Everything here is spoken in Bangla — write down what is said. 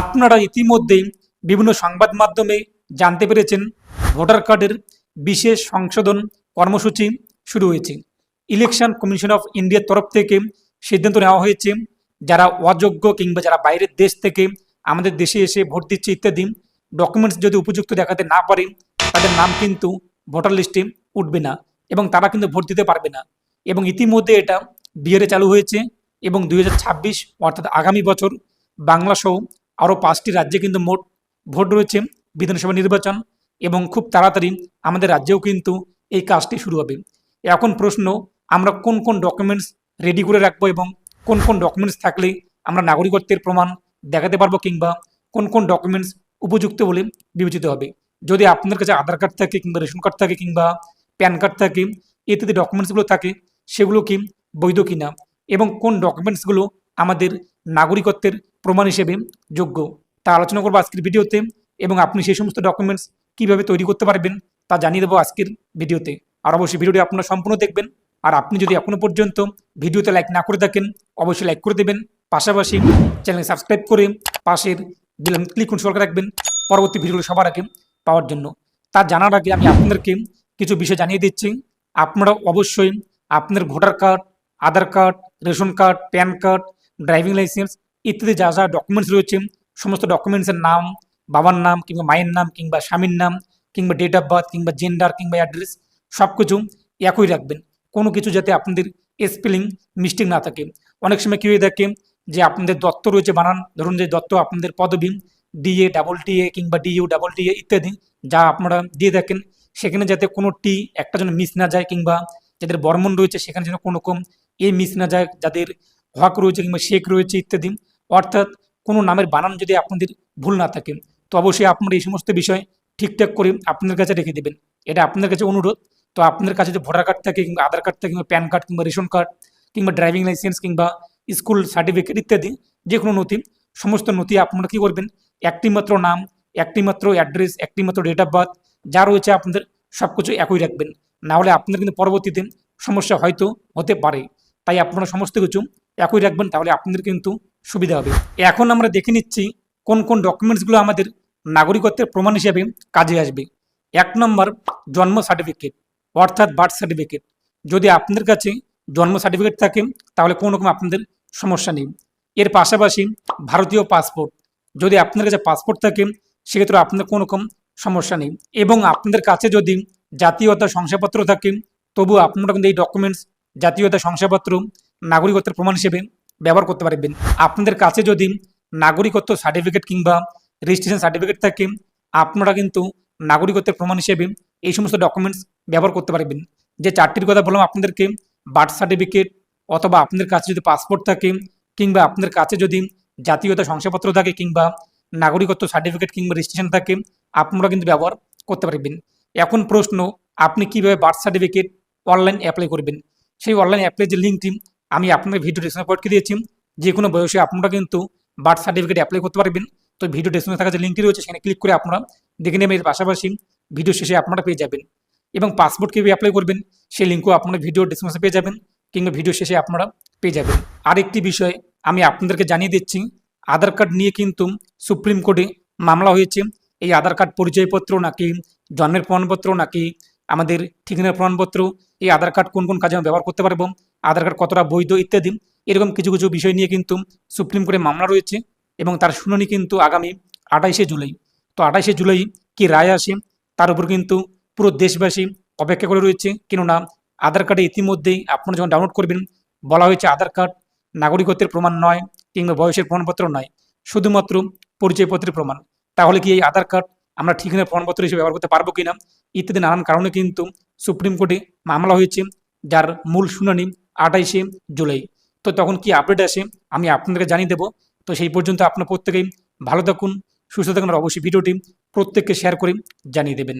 আপনারা ইতিমধ্যেই বিভিন্ন সংবাদ মাধ্যমে জানতে পেরেছেন, ভোটার কার্ডের বিশেষ সংশোধন কর্মসূচি শুরু হয়েছে। ইলেকশন কমিশন অফ ইন্ডিয়ার তরফ থেকে সিদ্ধান্ত নেওয়া হয়েছে, যারা অযোগ্য কিংবা যারা বাইরের দেশ থেকে আমাদের দেশে এসে ভোট দিচ্ছে ইত্যাদি ডকুমেন্টস যদি উপযুক্ত দেখাতে না পারে, তাদের নাম কিন্তু ভোটার লিস্টে উঠবে না এবং তারা কিন্তু ভোট দিতে পারবে না। এবং ইতিমধ্যে এটা বিহারে চালু হয়েছে এবং দুই হাজার ছাব্বিশ, অর্থাৎ আগামী বছর বাংলা সহ আরও পাঁচটি রাজ্যে কিন্তু মোট ভোট রয়েছে বিধানসভা নির্বাচন এবং খুব তাড়াতাড়ি আমাদের রাজ্যেও কিন্তু এই কাজটি শুরু হবে। এখন প্রশ্ন, আমরা কোন কোন ডকুমেন্টস রেডি করে রাখব এবং কোন কোন ডকুমেন্টস থাকলে আমরা নাগরিকত্বের প্রমাণ দেখাতে পারব কিংবা কোন কোন ডকুমেন্টস উপযুক্ত বলে বিবেচিত হবে? যদি আপনার কাছে আধার কার্ড থাকে কিংবা রেশন কার্ড থাকে কিংবা প্যান কার্ড থাকে ইত্যাদি ডকুমেন্টসগুলো থাকে, সেগুলো কি বৈধ কিনা? এবং কোন ডকুমেন্টসগুলো আমাদের নাগরিকত্বের প্রমাণ হিসেবে যোগ্য। তা আলোচনা করব আজকের ভিডিওতে এবং আপনি সেই সমস্ত ডকুমেন্টস কীভাবে তৈরি করতে পারবেন তা জানিয়ে দেবো আজকের ভিডিওতে। আর অবশ্যই ভিডিওটি আপনারা সম্পূর্ণ দেখবেন। আর আপনি যদি এখনও পর্যন্ত ভিডিওতে লাইক না করে থাকেন, অবশ্যই লাইক করে দেবেন। পাশাপাশি চ্যানেল সাবস্ক্রাইব করে পাশের বেল ক্লিক করে সরকার রাখবেন পরবর্তী ভিডিওগুলো সবার আগে পাওয়ার জন্য। তা জানার আগে আমি আপনাদেরকে কিছু বিষয় জানিয়ে দিচ্ছি। আপনারা অবশ্যই আপনার voter card, Aadhaar card, ration card, PAN card, driving licence ইত্যাদি যা যা ডকুমেন্টস রয়েছে, সমস্ত ডকুমেন্টসের নাম, বাবার নাম কিংবা মায়ের নাম কিংবা স্বামীর নাম কিংবা ডেট অফ বার্থ কিংবা জেন্ডার কিংবা অ্যাড্রেস সব কিছু একই রাখবেন। কোনো কিছু যাতে আপনাদের স্পেলিং মিস্টেক না থাকে। অনেক সময় কী হয়ে থাকে যে আপনাদের দত্ত রয়েছে বানান, ধরুন যে দত্ত আপনাদের পদবী ডিএ ডাবল টিএ কিংবা ডিইউ ডাবল টিএ ইত্যাদি যা আপনারা দিয়ে থাকেন, সেখানে যাতে কোনো টি একটা যেন মিস না যায় কিংবা যাদের বর্মন রয়েছে সেখানে যেন কোনো রকম এ মিস না যায়, যাদের হক রয়েছে কিংবা শেখ রয়েছে ইত্যাদি অর্থাৎ কোনো নামের বানান যদি আপনাদের ভুল না থাকে, তো অবশ্যই আপনারা এই সমস্ত বিষয় ঠিকঠাক করে আপনাদের কাছে রেখে দেবেন। এটা আপনাদের কাছে অনুরোধ। তো আপনাদের কাছে যে ভোটার কার্ড থাকে কিংবা আধার কার্ড থাকে কিংবা প্যান কার্ড কিংবা রেশন কার্ড কিংবা ড্রাইভিং লাইসেন্স কিংবা স্কুল সার্টিফিকেট ইত্যাদি যে কোনো নথি, সমস্ত নথি আপনারা কী করবেন? একটি মাত্র নাম একটি মাত্র অ্যাড্রেস একটি মাত্র ডেট অফ বার্থ, যা রয়েছে আপনাদের সব কিছু একই রাখবেন। না হলে আপনাদের কিন্তু পরবর্তীতে সমস্যা হয়তো হতে পারে। তাই আপনারা সমস্ত কিছু একই রাখবেন, তাহলে আপনাদের কিন্তু সুবিধা হবে। এখন আমরা দেখে নিচ্ছি কোন কোন ডকুমেন্টসগুলো আমাদের নাগরিকত্বের প্রমাণ হিসেবে কাজে আসবে। এক নম্বর, জন্ম সার্টিফিকেট অর্থাৎ বার্থ সার্টিফিকেট যদি আপনাদের কাছে জন্ম সার্টিফিকেট থাকে, তাহলে কোনো রকম আপনাদের সমস্যা নেই। এর পাশাপাশি ভারতীয় পাসপোর্ট যদি আপনাদের কাছে পাসপোর্ট থাকে, সেক্ষেত্রে আপনাদের কোনো রকম সমস্যা নেই। এবং আপনাদের কাছে যদি জাতীয়তা শংসাপত্র থাকে তবু আপনারা কিন্তু এই ডকুমেন্টস জাতীয়তা শংসাপত্র, নাগরিকত্বের প্রমাণ হিসেবে ব্যবহার করতে পারবেন। আপনাদের কাছে যদি নাগরিকত্ব সার্টিফিকেট কিংবা রেজিস্ট্রেশন সার্টিফিকেট থাকে, আপনারা কিন্তু নাগরিকত্বের প্রমাণ হিসেবে এই সমস্ত ডকুমেন্টস ব্যবহার করতে পারবেন। যে চারটির কথা বললাম আপনাদেরকে বার্থ সার্টিফিকেট অথবা আপনাদের কাছে যদি পাসপোর্ট থাকে কিংবা আপনাদের কাছে যদি জাতীয়তা শংসাপত্র থাকে কিংবা নাগরিকত্ব সার্টিফিকেট কিংবা রেজিস্ট্রেশন থাকে, আপনারা কিন্তু ব্যবহার করতে পারবেন। এখন প্রশ্ন, আপনি কীভাবে বার্থ সার্টিফিকেট অনলাইন অ্যাপ্লাই করবেন? সেই অনলাইন অ্যাপ্লাই যে লিঙ্কটি আমি আপনাদের ভিডিও ডিসক্রিপশনে পটকে দিয়েছি? যে কোনো বয়সে আপনারা কিন্তু বার্থ সার্টিফিকেট অ্যাপ্লাই করতে পারবেন। তো ভিডিও ডিসক্রিপশনে থাকা যে লিঙ্কটি রয়েছে, সেখানে ক্লিক করে আপনারা দেখে নেবেন। এর পাশাপাশি ভিডিও শেষে আপনারা পেয়ে যাবেন। এবং পাসপোর্ট কীভাবে অ্যাপ্লাই করবেন, সেই লিঙ্কও আপনারা ভিডিও ডিসক্রিপশনে পেয়ে যাবেন, কিংবা ভিডিও শেষে আপনারা পেয়ে যাবেন। আরেকটি বিষয় আমি আপনাদেরকে জানিয়ে দিচ্ছি, আধার কার্ড নিয়ে কিন্তু সুপ্রিম কোর্টে মামলা হয়েছে। এই আধার কার্ড পরিচয়পত্র নাকি জন্মের প্রমাণপত্র নাকি আমাদের ঠিকানার প্রমাণপত্র, এই আধার কার্ড কোন কোন কাজে আমরা ব্যবহার করতে পারব আধার কার্ড কতটা বৈধ ইত্যাদি, এরকম কিছু কিছু বিষয় নিয়ে কিন্তু সুপ্রিম কোর্টে মামলা রয়েছে এবং তার শুনানি কিন্তু আগামী আঠাইশে জুলাই। তো আঠাইশে জুলাই কি রায় আসে, তার উপর কিন্তু পুরো দেশবাসী অপেক্ষা করে রয়েছে। কেননা আধার কার্ডে ইতিমধ্যেই আপনারা যখন ডাউনলোড করবেন, বলা হয়েছে আধার কার্ড নাগরিকত্বের প্রমাণ নয় কিংবা বয়সের প্রমাণপত্র নয়, শুধুমাত্র পরিচয়পত্রের প্রমাণ। তাহলে কি এই আধার কার্ড আমরা ঠিকানা প্রমাণপত্র হিসেবে ব্যবহার করতে পারব কিনা, ইত্যাদি নানান কারণে কিন্তু সুপ্রিম কোর্টে মামলা হয়েছে, যার মূল শুনানি আঠাইশে জুলাই। তো তখন কি আপডেট আসে? আমি আপনাদেরকে জানিয়ে দেবো। তো সেই পর্যন্ত আপনার প্রত্যেকেই ভালো থাকুন, সুস্থ থাকুন, আর অবশ্যই ভিডিওটি প্রত্যেককে শেয়ার করে জানিয়ে দেবেন।